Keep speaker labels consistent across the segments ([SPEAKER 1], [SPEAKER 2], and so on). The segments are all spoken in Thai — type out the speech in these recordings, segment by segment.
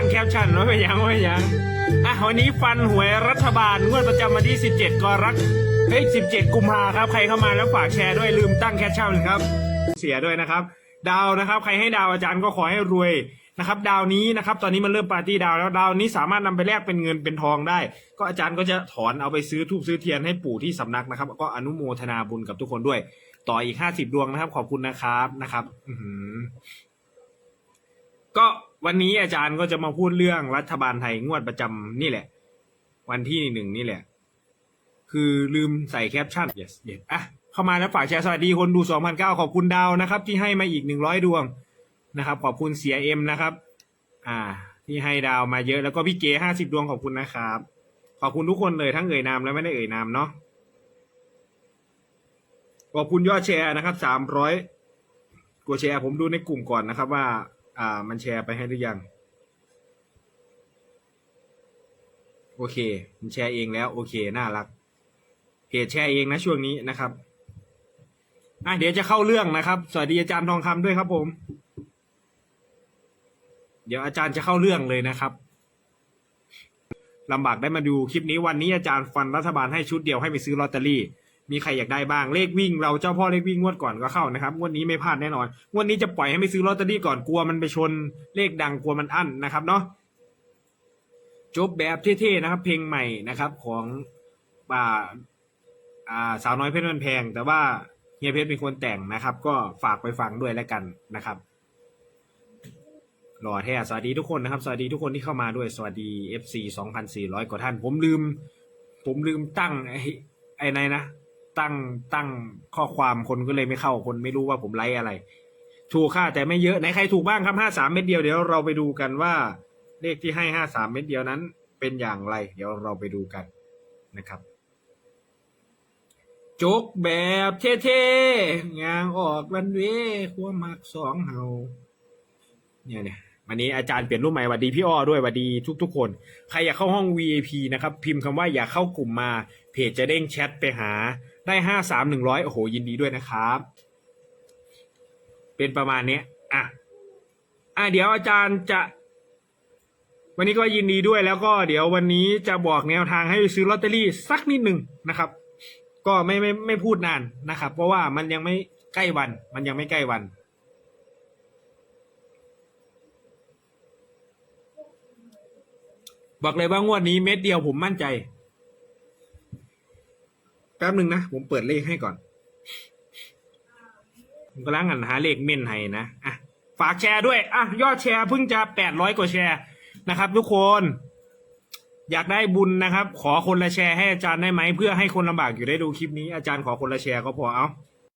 [SPEAKER 1] ตั้งแคปชั่นไว้ไปยังไว้ยังอะวันนี้ฟันหวยรัฐบาลงวดประจำวันที่ 17 กรกฎาคมเฮ้ย17 กุมภาครับ ใครเข้ามาแล้วฝากแชร์ด้วยลืมตั้งแคปชั่นครับ เสียด้วยนะครับ ดาวนะครับ ใครให้ดาวอาจารย์ก็ขอให้รวยนะครับดาวนี้นะครับตอนนี้มันเริ่มปาร์ตี้ดาวแล้วดาวนี้สามารถนำไปแลกเป็นเงินเป็นทองได้ ก็อาจารย์ก็จะถอนเอาไปซื้อทูบซื้อเทียนให้ปู่ที่สำนักนะครับ ก็อนุโมทนาบุญกับทุกคนด้วย ต่ออีกห้าสิบดวงนะครับ ขอบคุณนะครับนะครับ อืก็ วันนี้อาจารย์ก็จะมาพูดเรื่องรัฐบาลไทยงวดประจำนี่แหละ วันที่หนึ่งนี่แหละ คือลืมใส่แคปชั่น yes yes อะเข้ามาแล้วฝากแชร์สวัสดีคนดู2,009ขอบคุณดาวนะครับ ที่ให้มาอีกหนึ่งร้อยดวงนะครับ ขอบคุณเสียเอ็มนะครับ อ่า ที่ให้ดาวมาเยอะแล้วก็พี่เก๋ห้าสิบดวงขอบคุณนะครับ ขอบคุณทุกคนเลยทั้งเอ่ยนามและไม่ได้เอ่ยนามเนาะขอบคุณยอดแชร์นะครับสามร้อยกว่าแชร์ผมดูในกลุ่มก่อนนะครับว่า อ่า มันแชร์ไปให้หรือยัง โอเค มันแชร์เองแล้ว โอเค น่ารัก เพจแชร์เองนะช่วงนี้นะครับอะเดี๋ยวจะเข้าเรื่องนะครับ สวัสดีอาจารย์ทองคำด้วยครับผม เดี๋ยวอาจารย์จะเข้าเรื่องเลยนะครับลำบากได้มาดูคลิปนี้วันนี้อาจารย์ฟันรัฐบาลให้ชุดเดียวให้ไปซื้อลอตเตอรี่ มีใครอยากได้บ้างเลขวิ่ง เราเจ้าพ่อเลขวิ่งงวดก่อนก็เข้านะครับงวดนี้ไม่พลาดแน่นอนงวดนี้จะปล่อยให้ไปซื้อลอตเตอรี่ก่อนกลัวมันไปชนเลขดังกลัวมันอั้นนะครับเนาะจบแบบเท่ๆนะครับ เพลงใหม่นะครับของป่าอ่าสาวน้อยเพชรมันแพง แต่ว่าเฮียเพชรเป็นคนแต่งนะครับ ก็ฝากไปฟังด้วยแล้วกันนะครับหล่อแท้สวัสดีทุกคนนะครับ สวัสดีทุกคนที่เข้ามาด้วยสวัสดี FC 2,400 กว่าท่าน ผมลืม ผมลืมตั้งไอ้ไอ้ไหนนะ ตั้งตั้งข้อความคนก็เลยไม่เข้าคนไม่รู้ว่าผมไลฟ์อะไร ถูกค่าแต่ไม่เยอะไหนใครถูกบ้างครับ53เม็ดเดียวเดี๋ยวเราไปดูกันว่า เลขที่ให้53เม็ดเดียวนั้น เป็นอย่างไร เดี๋ยวเราไปดูกันนะครับจกแบบเท่ๆงางออกวันเวคัวมักสองเฮาเนี่ยเนี่ยวันนี้อาจารย์เปลี่ยนรูปใหม่หวัดดีพี่อ้อด้วยหวัดดีทุก ๆ คน ใครอยากเข้าห้อง VIP นะครับ พิมพ์คำว่าอยากเข้ากลุ่มมา เพจจะเด้งแชทไปหา ได้ห้าสามหนึ่งร้อยโอ้โหยินดีด้วยนะครับ เป็นประมาณเนี้ยอะอะเดี๋ยวอาจารย์จะ วันนี้ก็ยินดีด้วยแล้วก็เดี๋ยววันนี้จะบอกแนวทางให้ซื้อลอตเตอรี่สักนิดหนึ่งนะครับ ก็ไม่ไม่ไม่พูดนานนะครับ เพราะว่ามันยังไม่ใกล้วัน มันยังไม่ใกล้วันบอกเลยว่างวดนี้เม็ดเดียวผมมั่นใจ แป๊บหนึ่งนะ ผมเปิดเลขให้ก่อน ผมกำลังหันหาเลขเม่นให้นะอะฝากแชร์ด้วยอะยอดแชร์เพิ่งจะแปดร้อยกว่าแชร์นะครับทุกคน อยากได้บุญนะครับ ขอคนละแชร์ให้อาจารย์ได้ไหมเพื่อให้คนลำบากอยู่ได้ดูคลิปนี้อาจารย์ขอคนละแชร์ก็พอเอา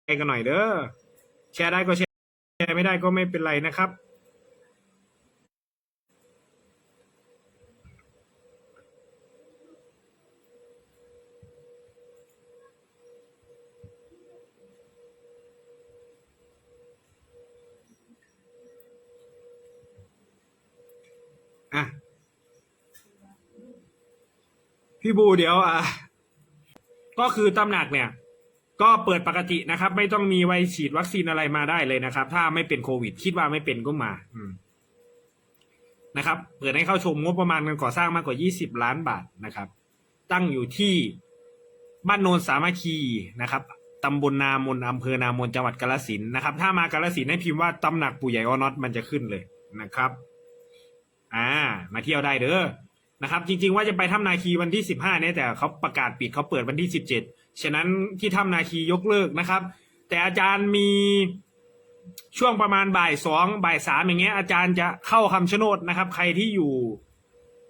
[SPEAKER 1] แชร์กันหน่อยเด้อแชร์ได้ก็แชร์แชร์ไม่ได้ก็ไม่เป็นไรนะครับ พี่บูเดี๋ยวอะก็คือตำหนักเนี่ย ก็เปิดปกตินะครับ ไม่ต้องมีไวฉีดวัคซีนอะไรมาได้เลยนะครับ ถ้าไม่เป็นโควิด คิดว่าไม่เป็นก็มาอืมนะครับ เปิดให้เข้าชมงบประมาณการก่อสร้างมากกว่า 20 ล้านบาทนะครับ ตั้งอยู่ที่บ้านโนนสามัคคีนะครับตำบลนามนอำเภอนามนจังหวัดกาฬสินนะครับ ถ้ามากาฬสินให้พิมพ์ว่าตำหนักปู่ใหญ่ออน็อตมันจะขึ้นเลยนะครับ อ่า มาเที่ยวได้เด้อ นะครับ จริง ๆ ว่าจะไปถ้ำนาคีวันที่สิบห้าเนี่ยแต่เขาประกาศปิดเขาเปิดวันที่สิบเจ็ดฉะนั้นที่ถ้ำนาคียกเลิกนะครับ แต่อาจารย์มีช่วงประมาณบ่ายสองบ่ายสามอย่างเงี้ยอาจารย์จะเข้าคำชะโนดนะครับ ใครที่อยู่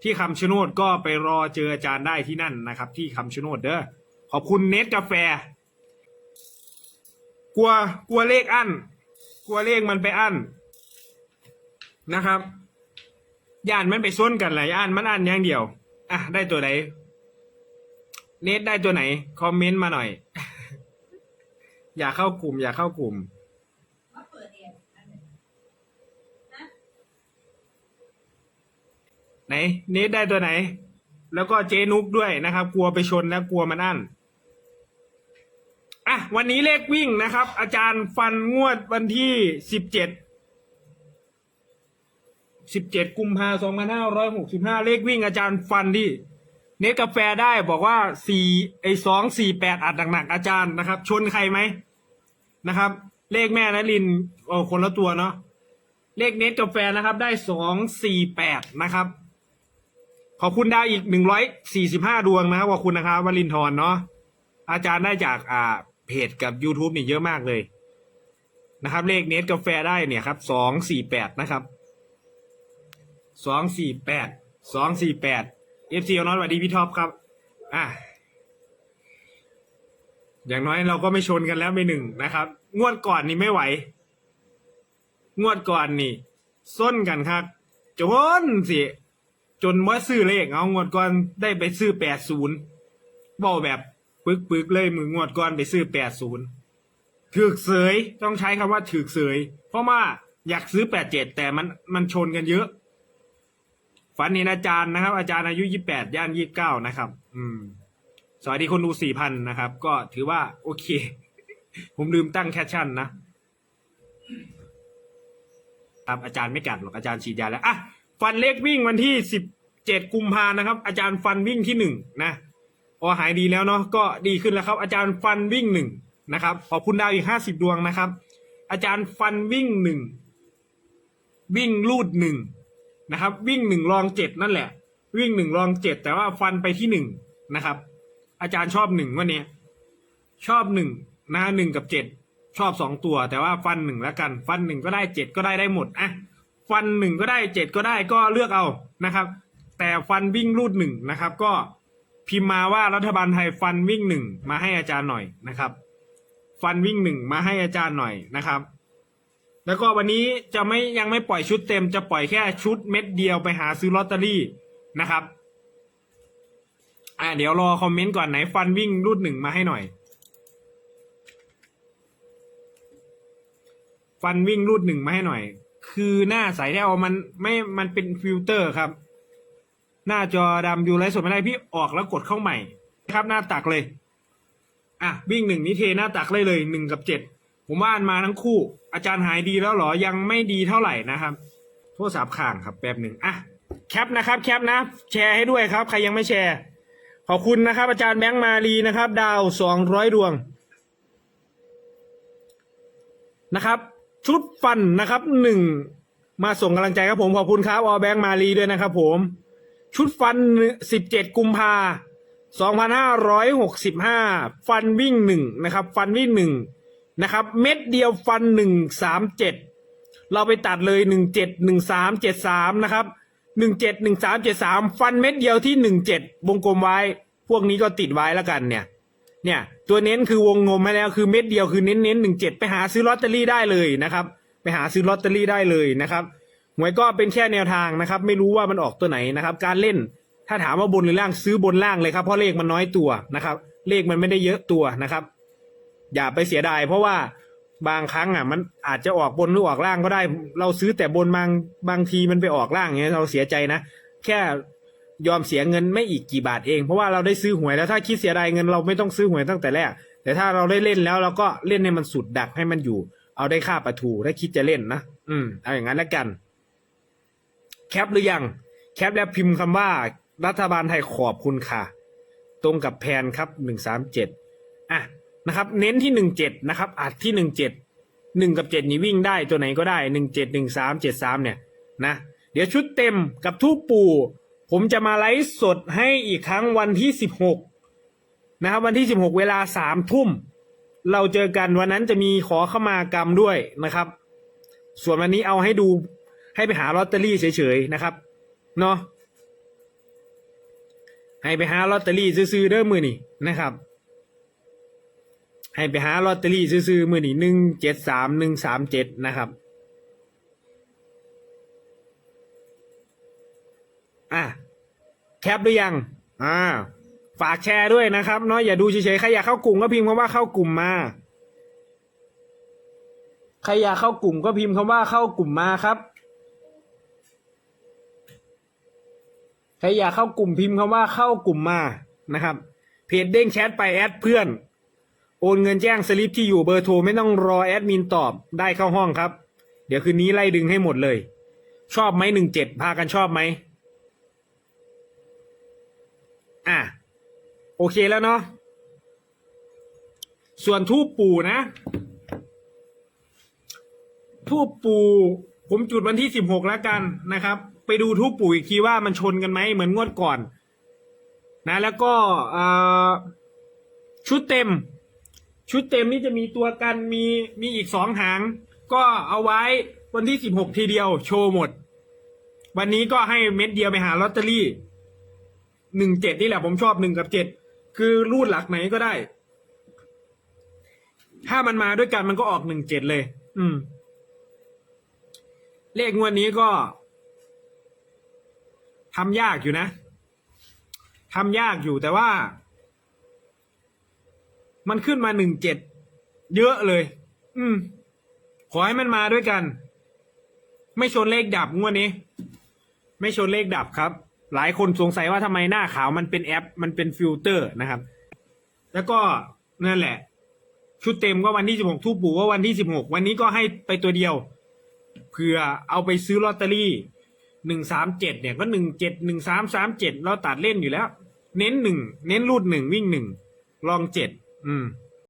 [SPEAKER 1] ที่คำชะโนดก็ไปรอเจออาจารย์ได้ที่นั่นนะครับ ที่คำชะโนดเด้อขอบคุณเนตกาแฟ กลัวกลัวเลขอั้นกลัวเลขมันไปอั้นนะครับ ย่านมันไปซ้นกันหลายย่านมันอ่านอย่างเดียว อะ ได้ตัวไหนเนทได้ตัวไหน คอมเมนต์มาหน่อย อย่าเข้ากลุ่ม อย่าเข้ากลุ่มไหนเนทได้ตัวไหน แล้วก็เจนุกด้วยนะครับ กลัวไปชนแล้วกลัวมันอั้นอะวันนี้เลขวิ่งนะครับ อาจารย์ฟันงวดวันที่สิบเจ็ด สิบเจ็ดกุมภาสองพันห้าร้อยหกสิบห้าเลขวิ่งอาจารย์ฟันที่เนตกาแฟได้บอกว่าสี่ไอสองสี่แปดอัดหนักๆอาจารย์นะครับ ชนใครไหมนะครับ เลขแม่นลินโอ้คนละตัวเนาะเลขเนตกาแฟนะครับ ได้สองสี่แปดนะครับ ขอบคุณดาวอีกหนึ่งร้อยสี่สิบห้าดวงนะครับขอบคุณนะครับวลินทร์เนาะอาจารย์ได้จากอ่าเพจกับ YouTube นี่เยอะมากเลยนะครับ เลขเนตกาแฟได้เนี่ยครับสองสี่แปดนะครับ สองสี่แปดสองสี่แปดเอฟซีน้อยสวัสดีพี่ท็อปครับ อะอย่างน้อยเราก็ไม่ชนกันแล้วไม่หนึ่งนะครับ งวดก่อนนี่ไม่ไหว งวดก่อนนี่ส้นกันครับจนสิจนว่าซื้อเลขเอางวดก่อนได้ไปซื้อแปดศูนย์บอกแบบปึกปึกๆเลยมืองวดก่อนไปซื้อแปดศูนย์ถือเสยต้องใช้คำว่าถือเสย เพราะว่าอยากซื้อแปดเจ็ดแต่มันมันชนกันเยอะ ฝันเห็นอาจารย์นะครับ อาจารย์อายุยี่แปดย่างยี่เก้านะครับ อืม สวัสดีคนดูสี่พันนะครับ ก็ถือว่า โอเค ผมลืมตั้งแคชชั่นนะครับอาจารย์ไม่กัดหรอกอาจารย์ฉีดยาแล้วอะฟันเล็กวิ่งวันที่สิบเจ็ดกุมภานะครับ อาจารย์ฟันวิ่งที่หนึ่งนะพอหายดีแล้วเนาะก็ดีขึ้นแล้วครับ อาจารย์ฟันวิ่งหนึ่งนะครับขอบคุณดาวอีกห้าสิบดวงนะครับ อาจารย์ฟันวิ่งหนึ่งวิ่งลูดหนึ่ง นะครับ วิ่งหนึ่งรองเจ็ดนั่นแหละ วิ่งหนึ่งรองเจ็ดแต่ว่าฟันไปที่หนึ่งนะครับ อาจารย์ชอบหนึ่งวันนี้ชอบหนึ่งนะหนึ่งกับเจ็ดชอบสองตัว แต่ว่าฟันหนึ่งแล้วกัน ฟันหนึ่งก็ได้เจ็ดก็ได้ได้หมดอะฟันหนึ่งก็ได้เจ็ดก็ได้ก็เลือกเอานะครับ แต่ฟันวิ่งรูดหนึ่งนะครับ ก็พิมพ์มาว่ารัฐบาลไทยฟันวิ่งหนึ่งมาให้อาจารย์หน่อยนะครับ ฟันวิ่งหนึ่งมาให้อาจารย์หน่อยนะครับ แล้วก็วันนี้จะไม่ยังไม่ปล่อยชุดเต็ม จะปล่อยแค่ชุดเม็ดเดียวไปหาซื้อลอตเตอรี่นะครับ อ่าเดี๋ยวรอคอมเมนต์ก่อนไหนฟันวิ่งรูดหนึ่งมาให้หน่อย ฟันวิ่งรูดหนึ่งมาให้หน่อย คือหน้าใสแท้เอามันไม่มันเป็นฟิลเตอร์ครับ หน้าจอดำอยู่ไรสดไม่ได้พี่ออกแล้วกดเข้าใหม่ ครับหน้าตักเลย อะวิ่งหนึ่งนี่เทหน้าตักเลยเลยหนึ่งกับเจ็ด ผมว่าอ่านมาทั้งคู่ อาจารย์หายดีแล้วเหรอยังไม่ดีเท่าไหร่นะครับ โทรศัพท์ข่างครับแป๊บหนึ่งอะแคปนะครับแคปนะ แชร์ให้ด้วยครับ ใครยังไม่แชร์ ขอบคุณนะครับ อาจารย์แบงค์มาลีนะครับ ดาวสองร้อยดวงนะครับ ชุดฟันนะครับหนึ่งมาส่งกำลังใจครับผมขอบคุณครับออแบงค์มาลีด้วยนะครับผม ชุดฟันสิบเจ็ดกุมภาสองพันห้าร้อยหกสิบห้าฟันวิ่งหนึ่งนะครับ ฟันวิ่งหนึ่ง นะครับ เม็ดเดียวฟันหนึ่งสามเจ็ดเราไปตัดเลยหนึ่งเจ็ดหนึ่งสามเจ็ดสามนะครับหนึ่งเจ็ดหนึ่งสามเจ็ดสามฟันเม็ดเดียวที่หนึ่งเจ็ดวงกลมไว้ พวกนี้ก็ติดไว้แล้วกันเนี่ย เนี่ยตัวเน้นคือวงงมให้แล้วคือเม็ดเดียวคือเน้นเน้นหนึ่งเจ็ดไปหาซื้อลอตเตอรี่ได้เลยนะครับ ไปหาซื้อลอตเตอรี่ได้เลยนะครับหวยก็เป็นแค่แนวทางนะครับ ไม่รู้ว่ามันออกตัวไหนนะครับ การเล่นถ้าถามว่าบนหรือล่างซื้อบนล่างเลยครับเพราะเลขมันน้อยตัวนะครับ เลขมันไม่ได้เยอะตัวนะครับ อย่าไปเสียดายเพราะว่าบางครั้งอะ มันอาจจะออกบนหรือออกล่างก็ได้ เราซื้อแต่บนบางบางทีมันไปออกล่างเงี้ยเราเสียใจนะแค่ยอมเสียเงินไม่อีกกี่บาทเองเพราะว่าเราได้ซื้อหวยแล้วถ้าคิดเสียดายเงินเราไม่ต้องซื้อหวยตั้งแต่แรก แต่ถ้าเราได้เล่นแล้วเราก็เล่นให้มันสุดดักให้มันอยู่ เอาได้ค่าประทูถ้าคิดจะเล่นนะอืมเอาอย่างนั้นแล้วกัน แคปหรือยังแคปแล้วพิมพ์คำว่า รัฐบาลไทยขอบคุณค่ะ ตรงกับแพนครับหนึ่งสามเจ็ดอะ นะครับ เน้นที่หนึ่งเจ็ดนะครับอัดที่หนึ่งเจ็ดหนึ่งกับเจ็ดนี่วิ่งได้ตัวไหนก็ได้หนึ่งเจ็ดหนึ่งสามเจ็ดสามเนี่ยนะเดี๋ยวชุดเต็มกับทูปปู่ ผมจะมาไลฟ์สดให้อีกครั้งวันที่สิบหกนะครับวันที่สิบหกเวลาสามทุ่ม เราเจอกันวันนั้นจะมีขอเข้ามากรรมด้วยนะครับ ส่วนวันนี้เอาให้ดูให้ไปหาลอตเตอรี่เฉยๆนะครับเนาะให้ไปหาลอตเตอรี่ซื้อๆเด้อมือนี่นะครับ ให้ไปหาลอตเตอรี่ซื้อๆมือนี่หนึ่งเจ็ดสามหนึ่งสามเจ็ดนะครับอะแคปหรือยังอ่าฝากแชร์ด้วยนะครับเนาะอย่าดูเฉยๆใครอยากเข้ากลุ่มก็พิมพ์คำว่าเข้ากลุ่มมาใครอยากเข้ากลุ่มก็พิมพ์คำว่าเข้ากลุ่มมาครับใครอยากเข้ากลุ่มพิมพ์คำว่าเข้ากลุ่มมานะครับ เพจเด้งแชทไปแอดเพื่อน โอนเงินแจ้งสลิปที่อยู่เบอร์โทรไม่ต้องรอแอดมินตอบได้เข้าห้องครับ เดี๋ยวคืนนี้ไล่ดึงให้หมดเลย ชอบไหมหนึ่งเจ็ดพากันชอบไหมอะโอเคแล้วเนาะส่วนทูปปู่นะ ทูปปู่ผมจุดวันที่สิบหกแล้วกันนะครับ ไปดูทูปปู่อีกทีว่ามันชนกันไหมเหมือนงวดก่อน นะแล้วก็ชุดเต็ม ชุดเต็มนี่จะมีตัวกันมีมีอีกสองหาง ก็เอาไว้วันที่สิบหกทีเดียวโชว์หมด วันนี้ก็ให้เม็ดเดียวไปหาลอตเตอรี่หนึ่งเจ็ดนี่แหละผมชอบหนึ่งกับเจ็ดคือรูดหลักไหนก็ได้ ถ้ามันมาด้วยกันมันก็ออกหนึ่งเจ็ดเลย อืม เลขงวดนี้ก็ทำยากอยู่นะทำยากอยู่แต่ว่า มันขึ้นมาหนึ่งเจ็ดเยอะเลย อืม ขอให้มันมาด้วยกัน ไม่ชนเลขดับงวดนี้ ไม่ชนเลขดับครับ หลายคนสงสัยว่าทำไมหน้าขาวมันเป็นแอป มันเป็นฟิลเตอร์นะครับ แล้วก็นั่นแหละ ชุดเต็มก็วันที่สิบหกทูปปู่ก็วันที่สิบหกวันนี้ก็ให้ไปตัวเดียวเผื่อเอาไปซื้อลอตเตอรี่หนึ่งสามเจ็ดเนี่ยก็หนึ่งเจ็ดหนึ่งสามสามเจ็ดเราตัดเล่นอยู่แล้ว เน้นหนึ่งเน้นรูดหนึ่งวิ่งหนึ่งลองเจ็ด อืม